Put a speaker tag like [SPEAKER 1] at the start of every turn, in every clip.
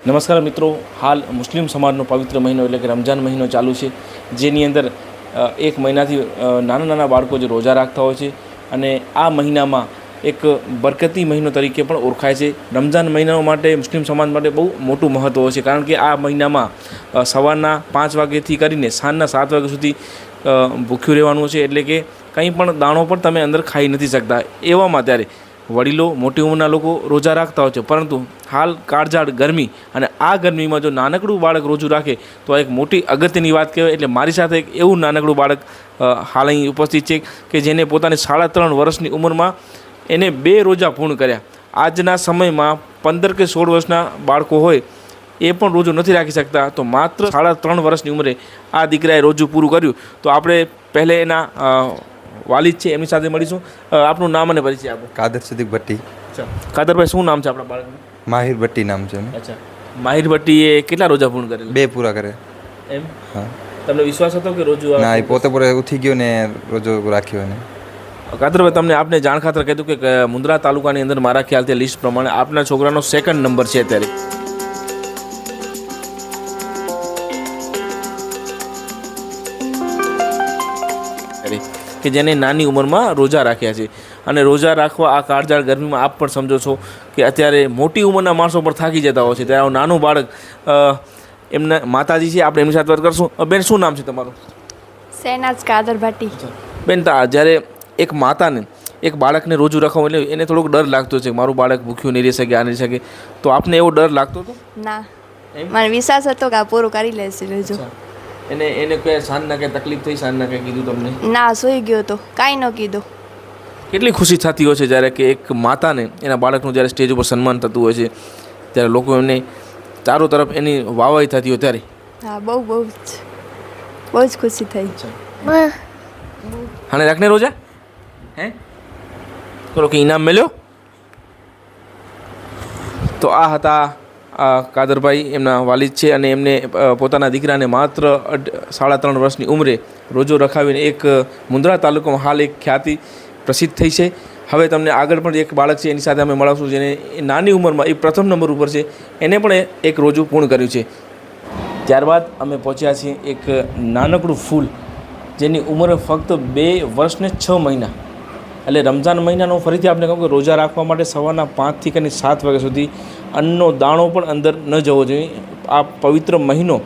[SPEAKER 1] નમસ્કાર મિત્રો, હાલ મુસ્લિમ સમાજનો પવિત્ર મહિનો એટલે કે રમજાન મહિનો ચાલુ છે, જેની અંદર એક મહિનાથી નાના નાના બાળકો જે રોજા રાખતા હોય છે અને આ મહિનામાં એક બરકતી મહિનો તરીકે પણ ઓળખાય છે. રમઝાન મહિનાઓ માટે, મુસ્લિમ સમાજ માટે બહુ મોટું મહત્ત્વ છે. કારણ કે આ મહિનામાં સવારના પાંચ વાગ્યાથી કરીને સાંજના સાત વાગ્યા સુધી ભૂખ્યું રહેવાનું છે. એટલે કે કંઈ પણ દાણો પણ તમે અંદર ખાઈ નથી શકતા. એવામાં ત્યારે વડીલો મોટી ઉંમરના લોકો રોજા રાખતા હોય છે. પરંતુ હાલ કાળઝાળ ગરમી અને આ ગરમીમાં જો નાનકડું બાળક રોજું રાખે, તો એક મોટી અગત્યની વાત કહેવાય. એટલે મારી સાથે એક એવું નાનકડું બાળક હાલ અહીં ઉપસ્થિત છે કે જેને પોતાની સાડા ત્રણ વર્ષની ઉંમરમાં એને બે રોજા પૂર્ણ કર્યા. આજના સમયમાં પંદર કે સોળ વર્ષના બાળકો હોય એ પણ રોજુ નથી રાખી શકતા. તો માત્ર સાડા ત્રણ વર્ષની ઉંમરે આ દીકરાએ રોજુ પૂરું કર્યું. તો આપણે પહેલે એના વાલિદ છે એમની સાથે મળીશું. આપનું નામ અને પરિચય આપો.
[SPEAKER 2] કાદર સિદ્દીક ભટ્ટી.
[SPEAKER 1] કાદરભાઈ શું નામ છે આપણા બાળકનું?
[SPEAKER 2] માહિર ભટ્ટી નામ છે
[SPEAKER 1] અચ્છા. માહિર ભટ્ટીએ કેટલા રોજા પૂર્ણ કરેલા?
[SPEAKER 2] બે પૂરા કરે
[SPEAKER 1] એમ?
[SPEAKER 2] હા.
[SPEAKER 1] તમને વિશ્વાસ હતો કે રોજુ
[SPEAKER 2] ના એ પોતે પોતે ઉઠી ગયો ને રોજો રાખ્યો એને.
[SPEAKER 1] કાદરભાઈ તમને આપને જાણ ખાતર કીધું કે મુંદ્રા તાલુકાની અંદર મારા ખ્યાલથી લિસ્ટ પ્રમાણે આપના છોકરાનો સેકન્ડ નંબર છે અત્યારે. કે જેને નાની ઉંમરમાં રોજા રાખ્યા છે. અને રોજા રાખવા આ કાળજાળ ગરમીમાં આપ પણ સમજો છો કે અત્યારે મોટી ઉંમરના માણસો પણ થાકી જતા હોય છે. ત્યારે નાનું બાળક એમના માતાજી છે આપણે એમની સાથે વાત કરશું. બેન શું નામ છે તમારું?
[SPEAKER 3] સેનાજ કાદર ભાટી
[SPEAKER 1] બેન જ્યારે એક માતાને એક બાળકને રોજુ રખાવું એટલે એને થોડોક ડર લાગતો છે મારું બાળક ભૂખ્યું નહીં રહી શકે આ નહીં શકે. તો આપને એવો ડર લાગતો હતો?
[SPEAKER 3] ના? મને વિશ્વાસ હતો કે આ પૂરું કરી લેશે રોજુ
[SPEAKER 1] એને એને કોઈ સાંજના કંઈ તકલીફ થઈ સાંજના કે કીધું તમને?
[SPEAKER 3] ના સૂઈ ગયો તો. કાંઈ ન કીધું.
[SPEAKER 1] કેટલી ખુશી થતી હોય છે જ્યારે કે એક માતાને એના બાળકનું જ્યારે સ્ટેજ ઉપર સન્માન થતું હોય છે ત્યારે લોકો એમને ચારો તરફ એની વાવાઈ થતી હોય ત્યારે?
[SPEAKER 3] હા બહુ બહુ બહુ જ ખુશી થઈ.
[SPEAKER 1] હાને રાખને રોજા? હે ચલો કે ઇનામ મળ્યો તો આ હતા આ કાદરભાઈ એમના વાલિદ છે અને એમને પોતાના દીકરાને માત્ર સાડા ત્રણ વર્ષની ઉંમરે રોજો રખાવીને એક મુંદ્રા તાલુકામાં હાલ એક ખ્યાતિ પ્રસિદ્ધ થઈ છે. હવે તમને આગળ પણ એક બાળક છે, એની સાથે અમે મળાવશું જેને નાની ઉંમરમાં, એ પ્રથમ નંબર ઉપર છે, એને પણ એક રોજુ પૂર્ણ કર્યું છે. ત્યારબાદ અમે પહોંચ્યા છીએ એક નાનકડું ફૂલ, જેની ઉંમર ફક્ત બે વર્ષને છ મહિના. એટલે રમઝાન મહિનાનો ફરીથી આપણે કહું કે રોજા રાખવા માટે સવારના પાંચથી કરીને સાત વાગ્યા સુધી અન્નનો દાણો પણ અંદર ન જવો જોઈએ. આ પવિત્ર મહિનો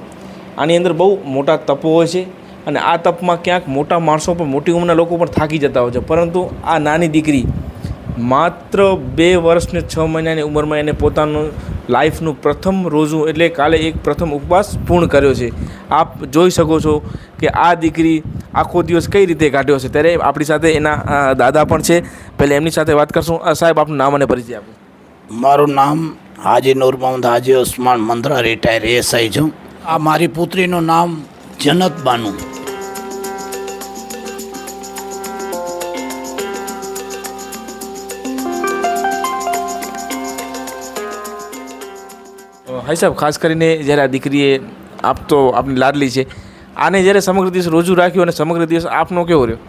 [SPEAKER 1] આની અંદર બહુ મોટા તપો હોય છે અને આ તપમાં ક્યાંક મોટા માણસો પણ મોટી ઉંમરના લોકો પણ થાકી જતા હોય છે. પરંતુ આ નાની દીકરી માત્ર બે વર્ષને છ મહિનાની ઉંમરમાં એને પોતાનું લાઈફનું પ્રથમ રોજું એટલે કાલે એક પ્રથમ ઉપવાસ પૂર્ણ કર્યો છે. આપ જોઈ શકો છો કે આ દીકરી આખો દિવસ કઈ રીતે કાઢ્યો છે ત્યારે આપણી સાથે એના દાદા પણ છે. પહેલાં એમની સાથે વાત કરશું. સાહેબ, આપનું નામ અને પરિચય આપો.
[SPEAKER 4] મારું નામ હાજી નૂર મોહમ્મદ હાજી ઉસ્માન મંત્રા રિટાયર એસઆઈ છું. આ મારી પુત્રીનું નામ જનત બાનુ.
[SPEAKER 1] હાઈ સાહેબ, ખાસ કરીને જ્યારે આ દીકરીએ આપ તો આપની લાડલી છે, આને જ્યારે સમગ્ર દિવસ રોજુ રાખ્યું અને સમગ્ર દિવસ આપનો કેવો રહ્યો?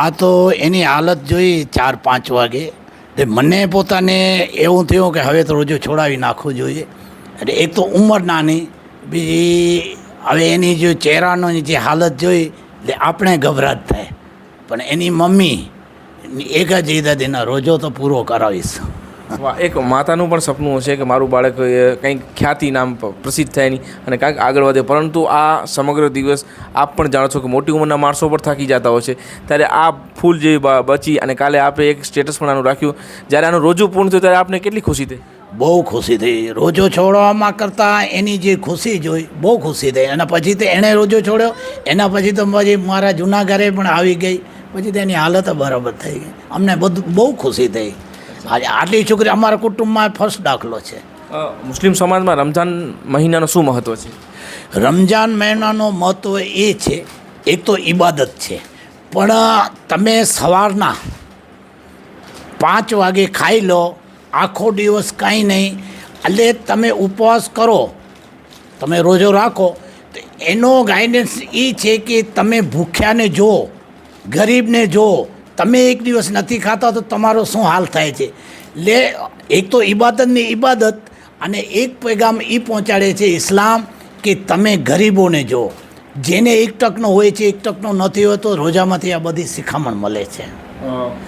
[SPEAKER 4] આ તો એની હાલત જોઈ ચાર પાંચ વાગે. એટલે મને પોતાને એવું થયું કે હવે તો રોજો છોડાવી નાખવું જોઈએ. એટલે એક તો ઉંમર નાની, બીજી હવે એની જો ચહેરાનો જે હાલત જોઈ, એટલે આપણે ગભરાટ થાય. પણ એની મમ્મી, એક જ ઈદ દિના રોજો તો પૂરો કરાવીશ.
[SPEAKER 1] એક માતાનું પણ સપનું હશે કે મારું બાળક કંઈક ખ્યાતિ નામ પ્રસિદ્ધ થાય નહીં અને કાંઈક આગળ વધે. પરંતુ આ સમગ્ર દિવસ આપ પણ જાણો છો કે મોટી ઉંમરના માણસો પણ થાકી જતા હોય છે. ત્યારે આ ફૂલ જેવી બચી અને કાલે આપણે એક સ્ટેટસ પણ આનું રાખ્યું. જ્યારે આનું રોજુ પૂર્ણ થયું, ત્યારે આપને કેટલી ખુશી થઈ?
[SPEAKER 4] બહુ ખુશી થઈ. રોજો છોડવામાં કરતાં એની જે ખુશી જોઈ, બહુ ખુશી થઈ. અને પછી તો એણે રોજો છોડ્યો. એના પછી તો પછી મારા જૂના ઘરે પણ આવી ગઈ. પછી તેની હાલત બરાબર થઈ ગઈ. અમને બધું બહુ ખુશી થઈ. આટલી છોકરી અમારા કુટુંબમાં ફર્સ્ટ દાખલો છે.
[SPEAKER 1] મુસ્લિમ સમાજમાં રમજાન મહિનાનું શું મહત્ત્વ છે?
[SPEAKER 4] રમજાન મહિનાનો મહત્ત્વ એ છે એક તો ઈબાદત છે. પણ તમે સવારના પાંચ વાગે ખાઈ લો આખો દિવસ કાંઈ નહીં. એટલે તમે ઉપવાસ કરો તમે રોજો રાખો. તો એનો ગાઈડન્સ એ છે કે તમે ભૂખ્યાને જો ગરીબને જો તમે એક દિવસ નથી ખાતા તો તમારો શું હાલ થાય છે? લે, એક તો ઇબાદતની ઇબાદત અને એક પેગામ એ પહોંચાડે છે ઇસ્લામ કે તમે ગરીબોને જો જેને એક ટકનો હોય છે, એક ટકનો નથી હોતો, રોજામાંથી આ બધી શિખામણ મળે છે.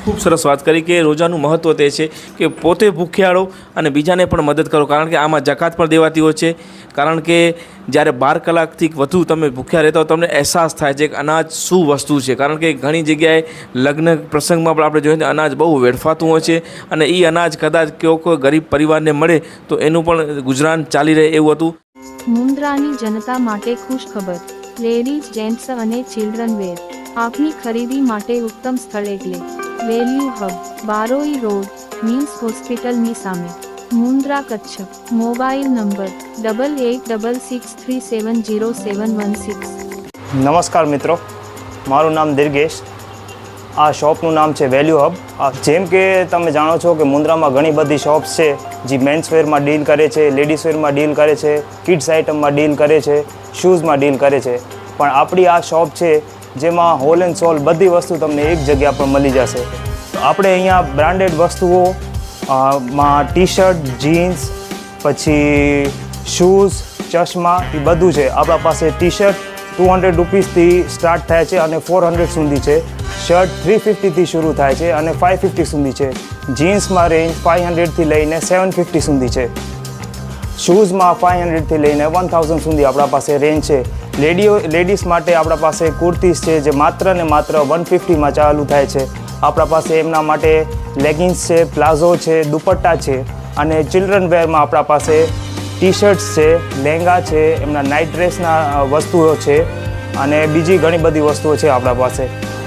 [SPEAKER 1] ખૂબ સરસ વાત કરી કે રોજાનું મહત્ત્વ તે છે કે પોતે ભૂખ્યાળો અને બીજાને પણ મદદ કરો. કારણ કે આમાં જકાત પણ દેવાતી હોય છે. કારણ કે જ્યારે બાર કલાકથી વધુ તમે ભૂખ્યા રહેતા હો, તમને અહેસાસ થાય છે કે અનાજ શું વસ્તુ છે? કારણ કે ઘણી જગ્યાએ લગ્ન પ્રસંગમાં પણ આપણે જોઈએ અનાજ બહુ વેડફાતું હોય છે અને એ અનાજ કદાચ કયો કોઈ ગરીબ પરિવારને મળે તો એનું પણ ગુજરાન ચાલી રહે એવું હતું.
[SPEAKER 5] મુન્દ્રાની જનતા માટે ખુશ ખબર લેડીઝ જેન્ટ્સ અને ચિલ્ડ્રન વેર. આપની ખરીદી માટે ઉત્તમ સ્થળ એટલે value hub, Baroi road Mims હોસ્પિટલની સામે. Mundra Kutch, mobile number, double eight double six three seven zero seven one six.
[SPEAKER 6] નમસ્કાર મિત્રો, મારું નામ દિર્ગેશ. આ શોપનું નામ છે વેલ્યુ હબ. જેમ કે તમે જાણો છો કે મુન્દ્રામાં ઘણી બધી શોપ્સ છે, જે મેન્સ વેરમાં ડીલ કરે છે લેડીઝ વેરમાં ડીલ કરે છે કિડ્સ આઇટમમાં ડીલ કરે છે શૂઝમાં ડીલ કરે છે. પણ આપણી આ શોપ છે જેમાં હોલ એન્ડ સોલ બધી વસ્તુ તમને એક જગ્યા પર મળી જશે. આપણે અહીંયા બ્રાન્ડેડ વસ્તુઓ માં ટી શર્ટ જીન્સ પછી શૂઝ ચશ્મા, એ બધું છે. આપણા પાસે ટી શર્ટ ટુ હંડ્રેડ રૂપીસથી સ્ટાર્ટ થાય છે અને ફોર હંડ્રેડ સુધી છે. શર્ટ થ્રી ફિફ્ટીથી શરૂ થાય છે અને ફાઇવ ફિફ્ટી સુધી છે. જીન્સમાં રેન્જ ફાઇવ હંડ્રેડથી લઈને સેવન ફિફ્ટી સુધી છે. શૂઝમાં ફાઇવ હંડ્રેડથી લઈને વન થાઉઝન્ડ સુધી આપણા પાસે રેન્જ છે. લેડીઓ લેડીઝ માટે આપણા પાસે કુર્તીઝ છે જે માત્ર ને માત્ર વન ફિફ્ટીમાં ચાલુ થાય છે. આપણા પાસે એમના માટે લેગિન્સ છે, પ્લાઝો છે, દુપટ્ટા છે અને ચિલ્ડ્રન વેરમાં આપણા પાસે ટી શર્ટ્સ છે લહેંગા છે, એમના નાઇટ ડ્રેસના વસ્તુઓ છે અને બીજી ઘણી બધી વસ્તુઓ છે આપણા પાસે.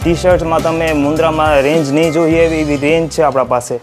[SPEAKER 6] ટી શર્ટમાં તમે મુન્દ્રામાં રેન્જ નહીં જોઈએ એવી રેન્જ છે આપણા પાસે.